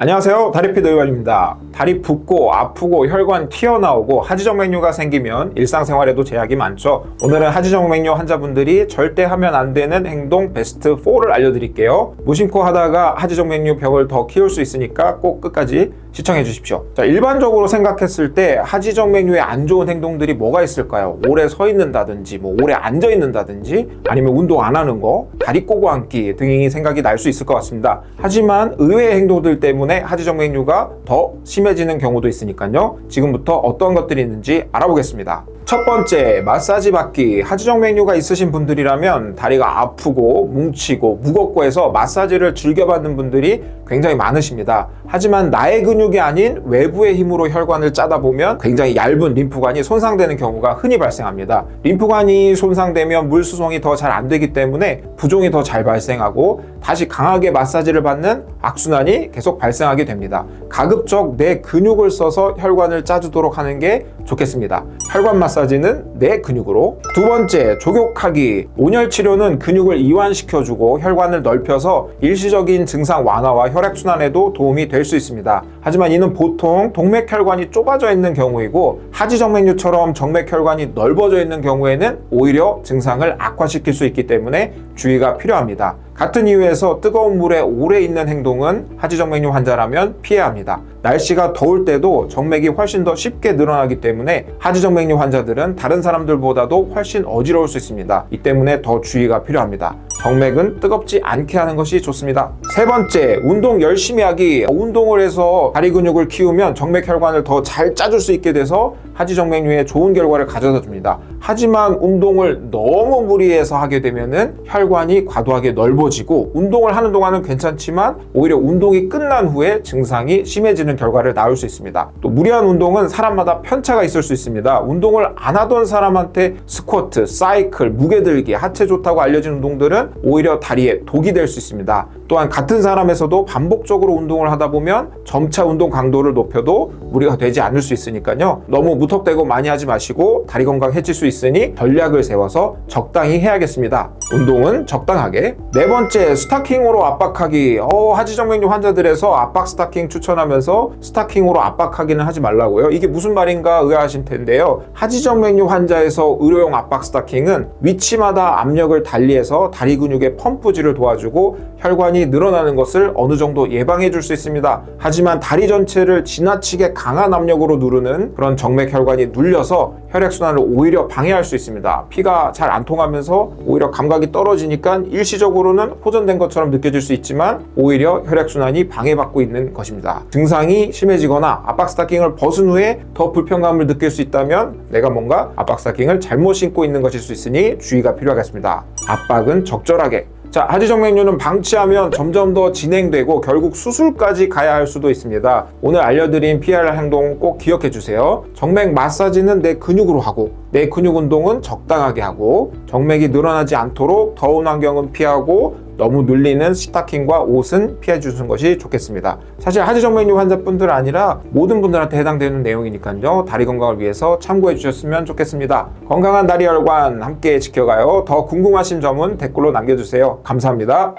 안녕하세요. 다리피드 의원입니다. 다리 붓고 아프고 혈관 튀어나오고 하지정맥류가 생기면 일상생활에도 제약이 많죠. 오늘은 하지정맥류 환자분들이 절대 하면 안 되는 행동 베스트 4를 알려드릴게요. 무심코 하다가 하지정맥류 벽을 더 키울 수 있으니까 꼭 끝까지 시청해 주십시오. 자, 일반적으로 생각했을 때 하지정맥류에 안 좋은 행동들이 뭐가 있을까요? 오래 서 있는다든지, 뭐 오래 앉아 있는다든지, 아니면 운동 안 하는 거, 다리 꼬고 앉기 등이 생각이 날 수 있을 것 같습니다. 하지만 의외의 행동들 때문에 하지정맥류가 더 심해 지는 경우도 있으니까요. 지금부터 어떤 것들이 있는지 알아보겠습니다. 첫 번째, 마사지 받기. 하지정 맥류가 있으신 분들이라면 다리가 아프고 뭉치고 무겁고 해서 마사지를 즐겨받는 분들이 굉장히 많으십니다. 하지만 나의 근육이 아닌 외부의 힘으로 혈관을 짜다 보면 굉장히 얇은 림프관이 손상되는 경우가 흔히 발생합니다. 림프관이 손상되면 물 수송이 더 잘 안 되기 때문에 부종이 더 잘 발생하고 다시 강하게 마사지를 받는 악순환이 계속 발생하게 됩니다. 가급적 내 근육을 써서 혈관을 짜주도록 하는 게 좋겠습니다. 혈관 마사지는 내 근육으로. 두 번째, 족욕하기. 온열 치료는 근육을 이완시켜주고 혈관을 넓혀서 일시적인 증상 완화와 혈액순환에도 도움이 될 수 있습니다. 하지만 이는 보통 동맥혈관이 좁아져 있는 경우이고 하지정맥류처럼 정맥혈관이 넓어져 있는 경우에는 오히려 증상을 악화시킬 수 있기 때문에 주의가 필요합니다. 같은 이유에서 뜨거운 물에 오래 있는 행동은 하지정맥류 환자라면 피해야 합니다. 날씨가 더울 때도 정맥이 훨씬 더 쉽게 늘어나기 때문에 하지정맥류 환자들은 다른 사람들보다도 훨씬 어지러울 수 있습니다. 이 때문에 더 주의가 필요합니다. 정맥은 뜨겁지 않게 하는 것이 좋습니다. 세 번째, 운동 열심히 하기. 운동을 해서 다리 근육을 키우면 정맥 혈관을 더 잘 짜줄 수 있게 돼서 하지정맥류에 좋은 결과를 가져다 줍니다. 하지만 운동을 너무 무리해서 하게 되면은 혈관이 과도하게 넓어 지고 운동을 하는 동안은 괜찮지만 오히려 운동이 끝난 후에 증상이 심해지는 결과를 낳을 수 있습니다. 또 무리한 운동은 사람마다 편차가 있을 수 있습니다. 운동을 안 하던 사람한테 스쿼트, 사이클, 무게 들기, 하체 좋다고 알려진 운동들은 오히려 다리에 독이 될 수 있습니다. 또한 같은 사람에서도 반복적으로 운동을 하다 보면 점차 운동 강도를 높여도 무리가 되지 않을 수 있으니까요. 너무 무턱대고 많이 하지 마시고 다리 건강 해칠 수 있으니 전략을 세워서 적당히 해야겠습니다. 운동은 적당하게. 네 번째, 스타킹으로 압박하기. 어, 하지정맥류 환자들에서 압박 스타킹 추천하면서 스타킹으로 압박하기는 하지 말라고요. 이게 무슨 말인가 의아하실 텐데요. 하지정맥류 환자에서 의료용 압박 스타킹은 위치마다 압력을 달리해서 다리 근육의 펌프질을 도와주고 혈관이 늘어나는 것을 어느 정도 예방해 줄 수 있습니다. 하지만 다리 전체를 지나치게 강한 압력으로 누르는 그런 정맥 혈관이 눌려서 혈액순환을 오히려 방해할 수 있습니다. 피가 잘 안 통하면서 오히려 감각이 떨어지니까 일시적으로는 호전된 것처럼 느껴질 수 있지만 오히려 혈액순환이 방해받고 있는 것입니다. 증상이 심해지거나 압박 스타킹을 벗은 후에 더 불편감을 느낄 수 있다면 내가 뭔가 압박 스타킹을 잘못 신고 있는 것일 수 있으니 주의가 필요하겠습니다. 압박은 적절하게 자, 하지정맥류는 방치하면 점점 더 진행되고 결국 수술까지 가야 할 수도 있습니다. 오늘 알려드린 할 행동 꼭 기억해 주세요. 정맥 마사지는 내 근육으로 하고 내 근육 운동은 적당하게 하고 정맥이 늘어나지 않도록 더운 환경은 피하고 너무 눌리는 스타킹과 옷은 피해 주는 것이 좋겠습니다. 사실 하지 정맥류 환자뿐들 아니라 모든 분들한테 해당되는 내용이니까요. 다리 건강을 위해서 참고해 주셨으면 좋겠습니다. 건강한 다리 혈관 함께 지켜가요. 더 궁금하신 점은 댓글로 남겨주세요. 감사합니다.